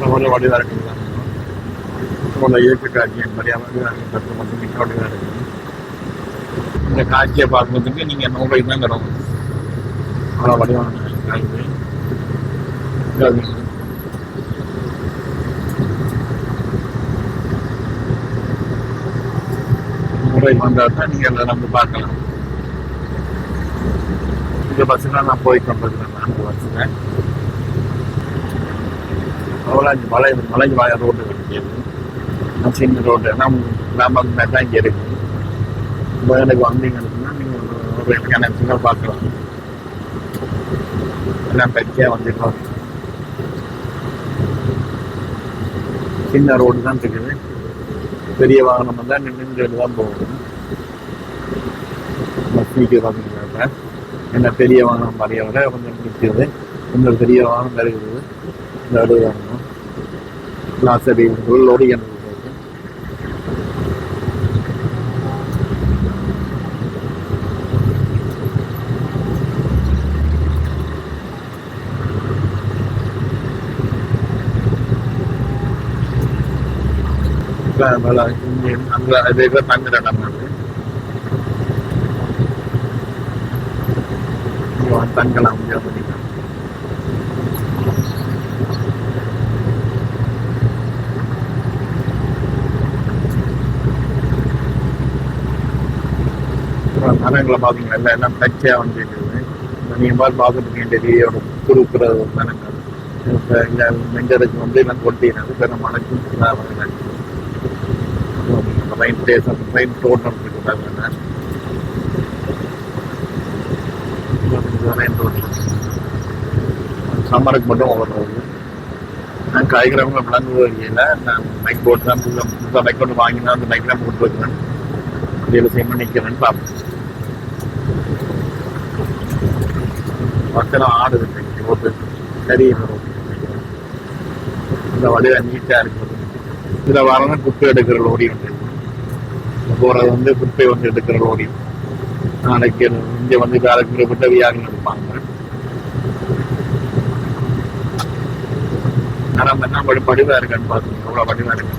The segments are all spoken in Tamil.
கொஞ்சம் வடிவாக இருக்குது. கொஞ்சம் இயற்கை காட்சி மரியாதை கற்று மட்டும் மிக வடிவாக இருக்குது. இந்த காட்சியை பார்க்கறதுக்கு நீங்கள் நூறு ரூபாய்க்கு தான் தரும் அவ்வளோ வடிவான காட்சி முறை வந்தால் தான் நீங்கள் அதை நம்ம பார்க்கலாம். இந்த பஸ்ஸில் நான் போய் கொண்டிருக்கிறேன் நான் அந்த பஸ்ஸில் அவ்வளோ மலை மலை வாய ரோடு இருக்குது சின்ன ரோடு. நம்ம கிராமம் தான் இங்கே இருக்குது இப்போ எனக்கு வந்தீங்கன்னா நீங்கள் ஒரு இடத்துக்கான சின்ன பார்க்கலாம். எல்லாம் பெருக்கியாக வந்துருக்கோம் சின்ன ரோடு தான் இருக்குது. பெரிய வாகனம் வந்தால் நின்று தான் போகணும். பார்த்தீங்கன்னா என்ன பெரிய வாகனம் வரைய விட கொஞ்சம் நிற்கிறது இன்னொரு பெரிய வாகனம் இருக்குது இந்த அடுவு வாகனம் லாசடி லோடி எனக்கு அங்க அதே பேர் தங்குற இடம் அது இங்க தங்கலாம் ஜெர்மனி மரங்களை பார்க்கணும் எல்லாம் எல்லாம் பச்சையாக வந்து நீங்கள் பார்த்து பார்த்துட்டு டெல்லியோட குறுக்கிற மரங்கள் இப்போ இங்கே நெஞ்சரைக்கு வந்து எல்லாம் கொட்டினது பெரும் மழைக்கும் ரைன் ஸ்டேஷன் ரைன் தோட்டம் இருக்குது ரைன் தோட்டம் சம்மருக்கு மட்டும் வளர்றது நான் காய்கிறவங்க விளங்கு வகையில் நான் பைக் போட்டு தான் புதுசாக புதுசாக பைக் ஒன்று வாங்கினா அந்த மைக் தான் போட்டு வைக்கிறேன். வேலை செய்யணும் நிற்கிறேன்னு பார்ப்பேன். பக்கம் ஆடு ரோட்டு கறி இந்த வழியில நீட்டாக இருக்குது இதில் வரணும் குப்பை எடுக்கிற லோடி உண்டு போகிறது வந்து குப்பை வந்து எடுக்கிற லோடி நாளைக்கு இங்கே வந்து வேலை குறிப்பிட்ட வியாகம் எடுப்பாங்க ஆனா என்ன படி படிவா இருக்கான்னு பாத்துங்க எவ்வளவு படிவா இருக்கு?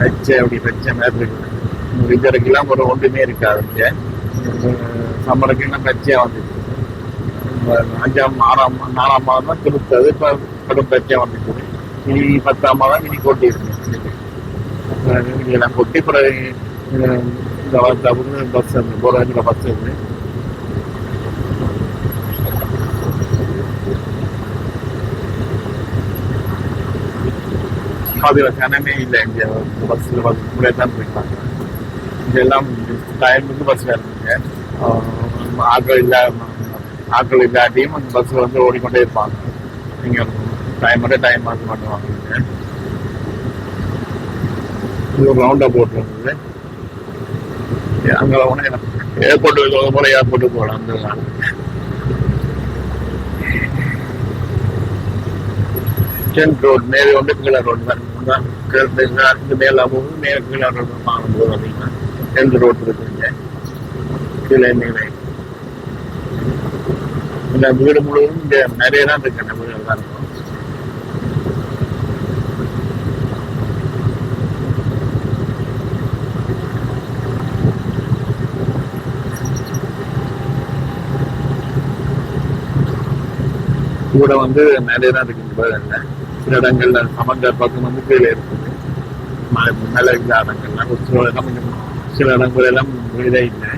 வச்ச அப்படி வச்ச மாதிரி இருக்கு. விஜயக்கெல்லாம் ஒரு ஒன்றுமே இருக்காது இங்க. என்ன பச்சையா வந்துச்சு அஞ்சாம் ஆறாம் நாலாம் மாதம் தான் திருத்தது இப்ப கடும் பச்சையா வந்துச்சு இனி பத்தாம் மாதம் இனி கொட்டி இருக்கு எல்லாம் கொட்டி பிறகு இந்த வார்த்தை பஸ் போற பஸ் இருக்கு அதில் கனமே இல்லை இங்கே பஸ்ஸில் பஸ் கூட தான் போயிருக்காங்க இதெல்லாம் டைமுக்கு பஸ்ஸில் இருக்குங்க ஆட்கள் இல்லா ஆட்கள் இல்லாட்டியும் அந்த பஸ்ஸில் வந்து ஓடிக்கொண்டே இருப்பாங்க. நீங்கள் டைம் மட்டும் டைம் மாற்ற மாட்டுவாங்க இது ஒரு ரவுண்டாக போட்டுருந்தது. அங்கே ஒன்று ஏர்போர்ட்டு போல ஏர்போர்ட்டு போகலாம் அந்த டென்த் ரோடு மேலே வந்து கீழே ரோடு தான். இங்கே மேலே போகுது மேலே கீழே ரோடு வாங்கும்போது பார்த்தீங்கன்னா டென்த் ரோடு இருக்குங்க கீழே மேலே. இந்த வீடு முழுவதும் இங்கே நிறைய தான் இருக்கு. அந்த வீடு தான் இருக்கும். கூட வந்து நிறைய தான் இருக்கு இந்த சில இடங்கள்ல சமந்தர் பக்கம் வந்து கீழே இருக்குது. மலை மேலே இந்த இடங்கள்லாம் ஒரு சில இடம் கொஞ்சம் சில இடங்கள் எல்லாம் வீடே இல்லை.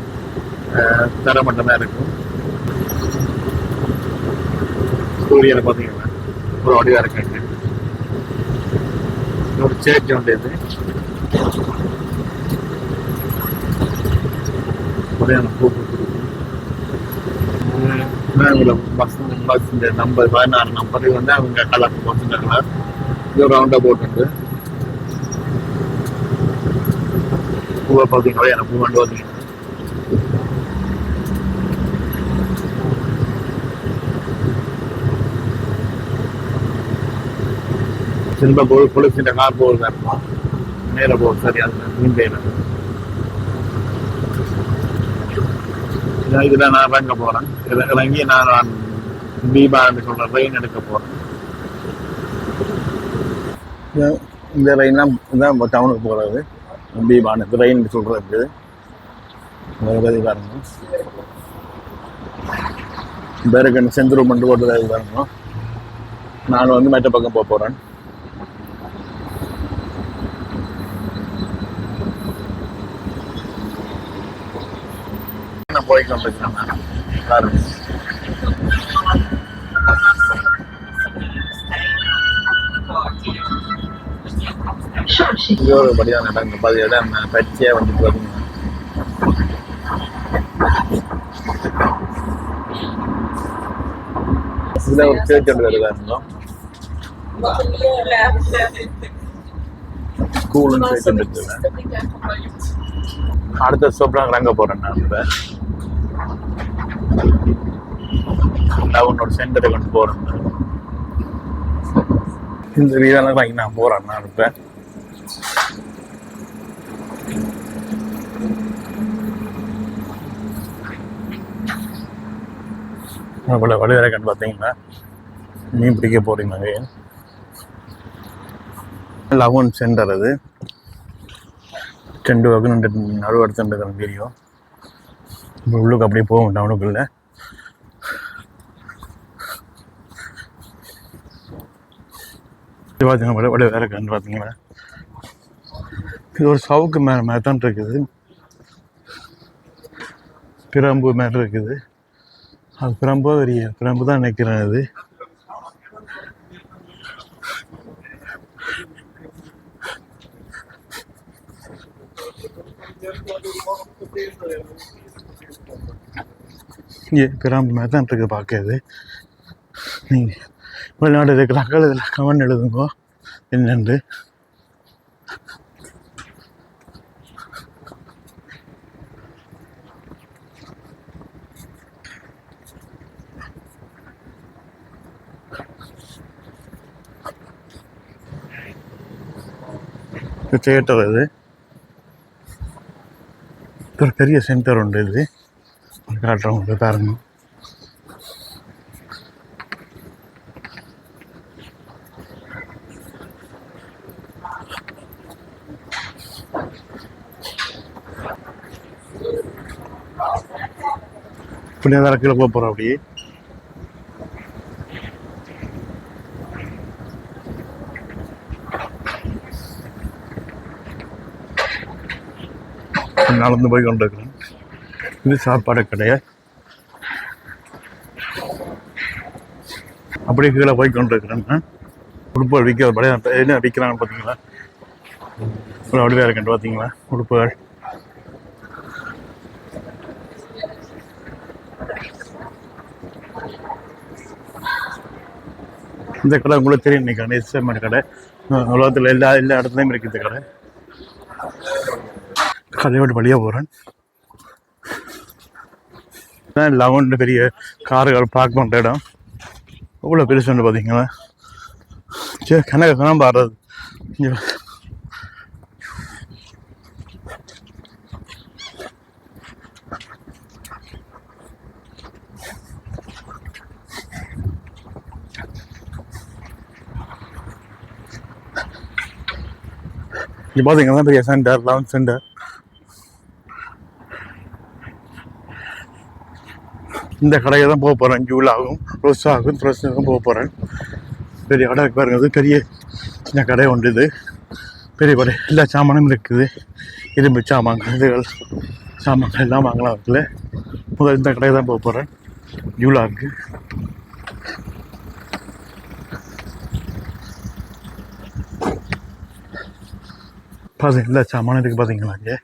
தரமட்டமாக இருக்கும். சூரியனை பார்த்தீங்கன்னா ஒரு வடிவாக இருக்காங்க ஒரு சேர்ச் வந்து இது. பஸ் பஸ் இந்த நம்பர் பதினாறு நம்பர் வந்து அவங்க கலர் போட்டுருக்காங்க இது ஒரு ரவுண்டா பூவை பார்த்தீங்களா? எனக்கு பூ திரும்ப போய் போலீஸ் கார் போகுது இருக்கும் நேர போகுது சரி அது மீன் இதுதான் நான் இறங்க போறேன். இறங்கி நான் பீபா என்று சொல்ற ட்ரெயின் எடுக்க போறேன். இந்த- இந்த லைன்லாம் தான் டவுனுக்கு போகிறது பீபான் ட்ரெயின் சொல்கிறது வேறு பாருங்க. பேருக்கு செந்தூர் மண்டு போட்டு பாருங்க. நான் வந்து மற்ற பக்கம் போக போகிறேன் நான் போய் கொண்டிருக்கேன் பாருங்க இது ஒரு படியாக நடங்க பாதி இடம் பச்சையாக வந்து பார்த்தீங்கன்னா இதில் ஒரு சேர்த்து வருதா இருந்தோம் ஸ்கூலுன்னு சேர்த்து இருக்குல்ல அடுத்த ஸ்டாப்ல அங்கே போகிறேன் நான் இப்போ. டவுனோட சென்டரை கொண்டு போகிறேன் இந்த வீடெல்லாம் வாங்கி நான் போகிறேன் நான் இப்போ அவ்வளோ வழிவரக்கன்னு பார்த்தீங்கன்னா மீன் பிடிக்க போகிறீங்க லவன் சென்டர் அது. ரெண்டு வகுன்னு ரெண்டு நடுவடுத்துன்ற வீடியோ உள்ளுக்கு அப்படியே போகும் டவுனுக்குள்ள இது பார்த்தீங்க மேடம் வட வேற கண்டு பார்த்தீங்கன்னா இது ஒரு சவுக்கு மேலே மேத்தான் தான் இருக்குது. பிரம்பு மேலே இருக்குது. அது பிரம்போ தெரிய பிரம்பு தான் நினைக்கிறேன் அது. இங்கே பிரம்பு மாதிரி தான் இருக்குது பார்க்கறது. நீங்கள் வெளிநாடு இருக்கிறாக்கள் இதில் கமெண்ட் எழுதுங்க. என்னென்று? தியேட்டர் இது இது. ஒரு பெரிய சென்டர் உண்டு இது. காட்டுறோம் காட்டுறவங்க பாருங்க. இப்படி தான் கீழே போக போகிறோம் அப்படியே. நடந்து போய் கொண்டிருக்கிறேன் இது சாப்பாடு கடையை. அப்படியே கீழே போய் கொண்டிருக்கிறேன். உடுப்புகள் விற்கிற பழைய என்ன விற்கிறாங்கன்னு பார்த்தீங்களா? இவ்வளோ வடிவாக பார்த்தீங்களா? உடுப்புகள் இந்த கடை உங்களுக்கு தெரியும் இன்னைக்கு எஸ்எம்ஆர் கடை. உலகத்தில் எல்லா எல்லா இடத்துலையும் இருக்குது இந்த கடை. கதையோட வழியாக போகிறேன் லெவன் பெரிய கார்கள் பார்க் பண்ணுற இடம்? எவ்வளோ பெருசுன்னு பார்த்தீங்களா சரி கணக்கு கணம் பாடுறது. இங்கே இங்கே பார்த்தீங்கன்னா பெரிய சென்டர் லெவன்த் சென்டர் இந்த கடையை தான் போக போகிறேன் ஜூலாகும் ரோஸாகும் த்ரோஸாகும் போக போகிறேன் பெரிய கடை இருக்கு பாருங்க. பெரிய சின்ன கடை உண்டு இது. பெரிய கடை. எல்லா சாமானும் இருக்குது. இரும்பு சாமான் இதுகள் சாமான்கள் எல்லாம் வாங்கலாம் இருக்குல்ல முதல் இந்த கடையை தான் போக போகிறேன் ஜூலாவுக்கு பார்த்தீங்க எல்லா சாமானும் இருக்குது பார்த்தீங்களா இங்கே